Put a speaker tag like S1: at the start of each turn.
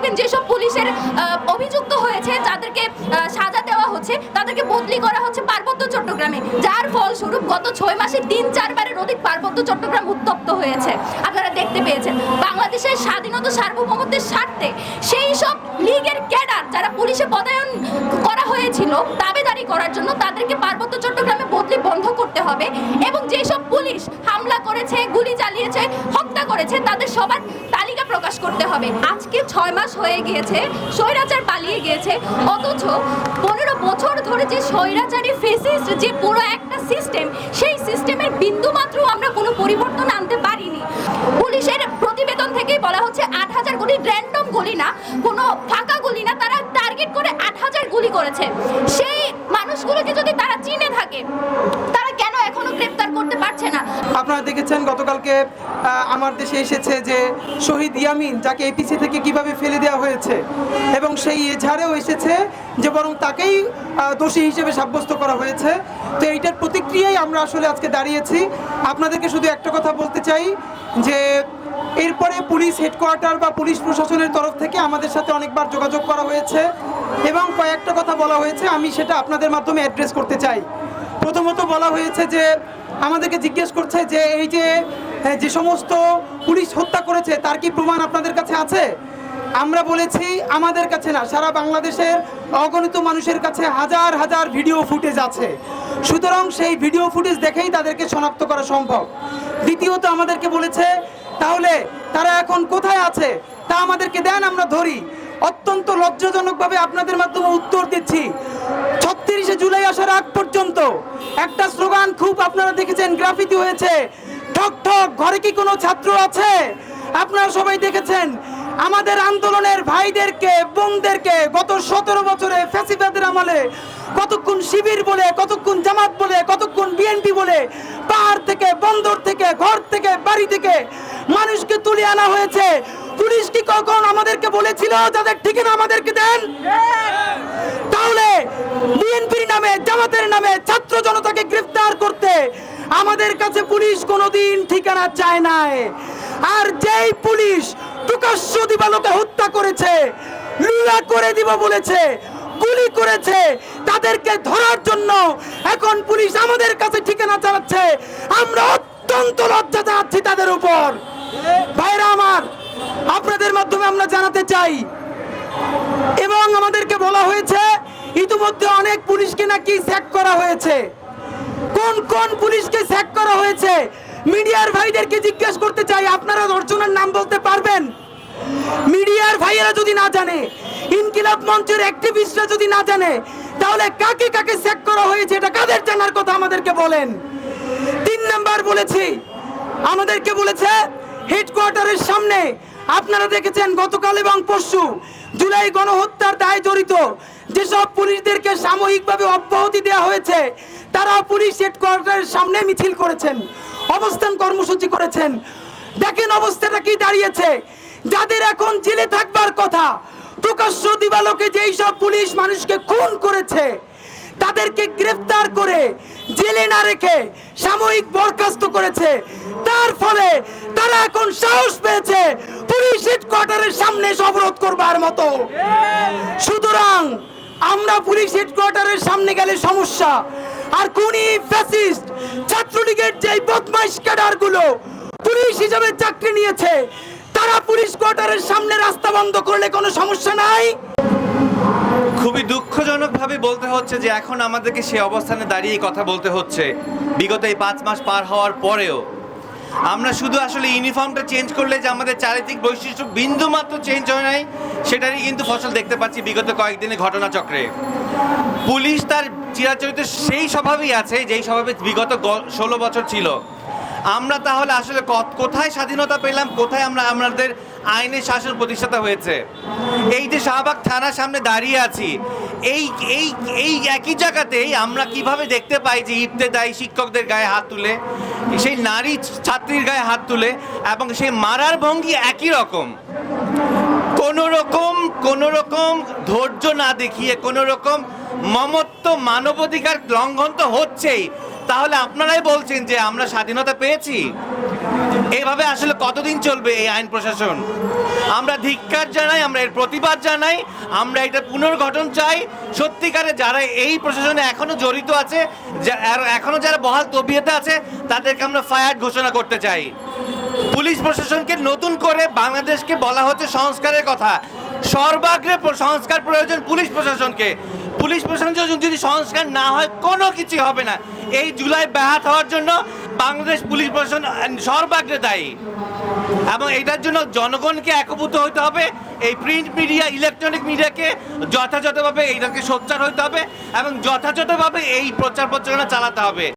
S1: দেখবেন যেসব পুলিশের অভিযুক্ত হয়েছে যাদেরকে সাজা দেওয়া হচ্ছে, তাদেরকে বদলি করা হচ্ছে পার্বত্য চট্টগ্রামে। যার ফলস্বরূপ গত ছয় মাসে তিন চারবারের অধিক পার্বত্য চট্টগ্রাম উত্তপ্ত হয়েছে। আপনারা দেখতে পেয়েছেন, বাংলাদেশের স্বাধীনতা সার্বভৌমত্বের স্বার্থে সেই সব লীগের ক্যাডার যারা পুলিশে পদায়ন করা হয়েছিল দাবিদারি করার জন্য তাদেরকে পার্বত্য চট্টগ্রামে বদলি বন্ধ করতে হবে এবং যেসব পুলিশ হামলা করেছে, গুলি চালিয়েছে, হত্যা করেছে, তাদের সবার তালিকা প্রকাশ করতে হবে। আজকে ছয় মাস হয়ে গিয়েছে, স্বৈরাচার পালিয়ে গিয়েছে। অথচ পনেরো বছর ধরে যে স্বৈরাচারী ফেসিস যে পুরো একটা সিস্টেম সেই সিস্টেমের বিন্দু মাত্র আমরা কোনো পরিবর্তন আনতে পারিনি। পুলিশের প্রতিবেদন থেকেই বলা হচ্ছে, আট হাজার গুলি র্যান্ডম গুলি না, কোনো ফাঁকা গুলি না, তারা টার্গেট করে আট হাজার গুলি করেছে। সেই মানুষগুলোকে যদি তারা চিনে থাকে, তারা গ্রেপ্তার করতে পারছে না।
S2: আপনারা দেখেছেন গতকালকে আমার দেশে এসেছে যে শহীদ ইয়ামিন, যাকে এপিসি থেকে কীভাবে ফেলে দেওয়া হয়েছে এবং সেই এঝাড়েও এসেছে যে বরং তাকেই দোষী হিসেবে সাব্যস্ত করা হয়েছে। তো এইটার প্রতিক্রিয়ায় আমরা আসলে আজকে দাঁড়িয়েছি। আপনাদেরকে শুধু একটা কথা বলতে চাই যে এরপরে পুলিশ হেডকোয়ার্টার বা পুলিশ প্রশাসনের তরফ থেকে আমাদের সাথে অনেকবার যোগাযোগ করা হয়েছে এবং কয়েকটা কথা বলা হয়েছে। আমি সেটা আপনাদের মাধ্যমে অ্যাড্রেস করতে চাই। প্রথমত বলা হয়েছে যে, আমাদেরকে জিজ্ঞেস করছে যে, এই যে যে সমস্ত পুলিশ হত্যা করেছে, তার কি প্রমাণ আপনাদের কাছে আছে? আমরা বলেছি, আমাদের কাছে না, সারা বাংলাদেশের অগণিত মানুষের কাছে হাজার হাজার ভিডিও ফুটেজ আছে। সুতরাং সেই ভিডিও ফুটেজ দেখেই তাদেরকে শনাক্ত করা সম্ভব। দ্বিতীয়ত আমাদেরকে বলেছে, তাহলে তারা এখন কোথায় আছে? তা আমাদেরকে দেন, আমরা ধরি। অত্যন্ত লজ্জাজনকভাবে আপনাদের মাধ্যমে উত্তর দিচ্ছি। ছত্রিশে জুলাই আসার আগ পর্যন্ত একটা স্লোগান খুব আপনারা দেখেছেন, গ্রাফিতি হয়েছে। ঠক ঠক ঘরে কি কোনো ছাত্র আছে? আপনারা সবাই দেখেছেন, আমাদের আন্দোলনের ভাইদেরকে, বোনদেরকে গত সতেরো বছরে ফ্যাসিবাদের আমলে কতক্ষণ শিবির বলে, কতক্ষণ জামাত বলে, কতক্ষণ বিএনপি বলে, পাহাড় থেকে, বন্দর থেকে, ঘর থেকে, বাড়ি থেকে মানুষকে তুলে আনা হয়েছে। পুলিশ কি কখন আমাদেরকে বলেছিল, যাদের ঠিকানা আমাদেরকে দেন? জামাতের নামে ছাত্র জনতাকে গ্রেফতার করতে আমাদের কাছে পুলিশ কোনোদিন ঠিকানা চায় নাই। আর যেই পুলিশ প্রকাশ্য দিবালোকে হত্যা করেছে, লীলা করে দিব বলেছে, গুলি করেছে, তাদেরকে ধরার জন্য এখন পুলিশ আমাদের কাছে ঠিকানা চালাচ্ছে। আমরা অত্যন্ত লজ্জা জানাচ্ছি তাদের উপর। ভাইরা আমার, আপনাদের মাধ্যমে আমরা জানাতে চাই, এবং আমাদেরকে বলা হয়েছে ইতিমধ্যে অনেক পুলিশকে নাকি স্যাক করা হয়েছে। কোন কোন পুলিশকে স্যাক করা হয়েছে? মিডিয়ার ভাইদেরকে জিজ্ঞেস করতে চাই, আপনারা অর্জনের নাম বলতে পারবেন? মিডিয়ার ভাইয়েরা যদি না জানে, ইনকিলাব মঞ্চের অ্যাক্টিভিস্টরা যদি না জানে, তাহলে কাকে কাকে স্যাক করা হয়েছে এটা কাদের জানার কথা আমাদেরকে বলেন? তিন নাম্বার বলেছি, আমাদেরকে বলেছে হেডকোয়ার্টারের সামনে, আপনারা দেখেছেন গতকাল এবং পরশু জুলাই গণহত্যার দায় জড়িত যেসব পুলিশদেরকে সাময়িকভাবে অব্যাহতি দেওয়া হয়েছে তারা পুলিশ হেডকোয়ার্টারের সামনে মিছিল করেছেন, অবস্থান কর্মসূচি করেছেন। দেখেন অবস্থাটা কি দাঁড়িয়েছে। যাদের এখন জেলে থাকবার কথা, প্রকাশ্য দিবালোকে যেই সব পুলিশ মানুষকে খুন করেছে, তাদেরকে গ্রেফতার করে জেলে না রেখে সাময়িক বরখাস্ত করেছে। তার ফলে তারা এখন সাহস পেয়েছে পুলিশ হেডকোয়ার্টারের সামনে এসে অবরোধ করবার মতো। সুতরাং আমরা পুলিশ হেডকোয়ার্টারের সামনে গেলে সমস্যা। আর কোনি ফ্যাসিস্ট, ছাত্রলীগের যে বদমাইশ ক্যাডারগুলো পুলিশ হিসাবে চাকরি নিয়েছে, তারা পুলিশ কোয়ার্টারের সামনে রাস্তা বন্ধ করলে কোনো সমস্যা নাই?
S3: খুবই দুঃখজনকভাবে বলতে হচ্ছে যে এখন আমাদেরকে সে অবস্থানে দাঁড়িয়ে কথা বলতে হচ্ছে। বিগত এই পাঁচ মাস পার হওয়ার পরেও আমরা শুধু আসলে ইউনিফর্মটা চেঞ্জ করলে যে আমাদের চারিত্রিক বৈশিষ্ট্য বিন্দু মাত্র চেঞ্জ হয় নাই, সেটারই কিন্তু ফসল দেখতে পাচ্ছি বিগত কয়েকদিনের ঘটনাচক্রে। পুলিশ তার চিরাচরিত সেই স্বভাবই আছে, যেই স্বভাবে বিগত ষোলো বছর ছিল। আমরা তাহলে আসলে কোথায় স্বাধীনতা পেলাম, কোথায় আমরা আমাদের আইনের শাসন প্রতিষ্ঠাতা হয়েছে? এই যে শাহবাগ থানার সামনে দাঁড়িয়ে আছি, এই এই এই একই জায়গাতেই আমরা কীভাবে দেখতে পাই যে ইবতেদায়ী শিক্ষকদের গায়ে হাত তুলে, সেই নারী ছাত্রীর গায়ে হাত তুলে, এবং সেই মারার ভঙ্গি একই রকম? কোনো রকম কোনো রকম ধৈর্য না দেখিয়ে কোনো রকম মমত্ব, মানবাধিকার লঙ্ঘন তো হচ্ছেই। তাহলে আপনারাই বলছেন যে আমরা স্বাধীনতা পেয়েছি? এইভাবে আসলে কতদিন চলবে এই আইন প্রশাসন? আমরা ধিক্কার জানাই, আমরা এর প্রতিবাদ জানাই, আমরা এটা পুনর্গঠন চাই। সত্যিকারে যারা এই প্রশাসনে এখনও জড়িত আছে এখনও যারা বহাল তবিয়তে আছে, তাদেরকে আমরা ফায়ার ঘোষণা করতে চাই। পুলিশ প্রশাসনকে নতুন করে বাংলাদেশকে বলা হচ্ছে সংস্কারের কথা। সর্বাগ্রে সংস্কার প্রয়োজন পুলিশ প্রশাসনকে। পুলিশ প্রশাসন যদি সংস্কার না হয়, কোনো কিছু হবে না। এই জুলাই ব্যাহাত হওয়ার জন্য বাংলাদেশ পুলিশ প্রশাসন সর্বাগ্রে দায়ী। এবং এটার জন্য জনগণকে একভূত হতে হবে। এই প্রিন্ট মিডিয়া ইলেকট্রনিক মিডিয়াকে যথাযথভাবে এইটাকে সোচ্চার হতে হবে এবং যথাযথভাবে এই প্রচার প্রচারণা চালাতে হবে।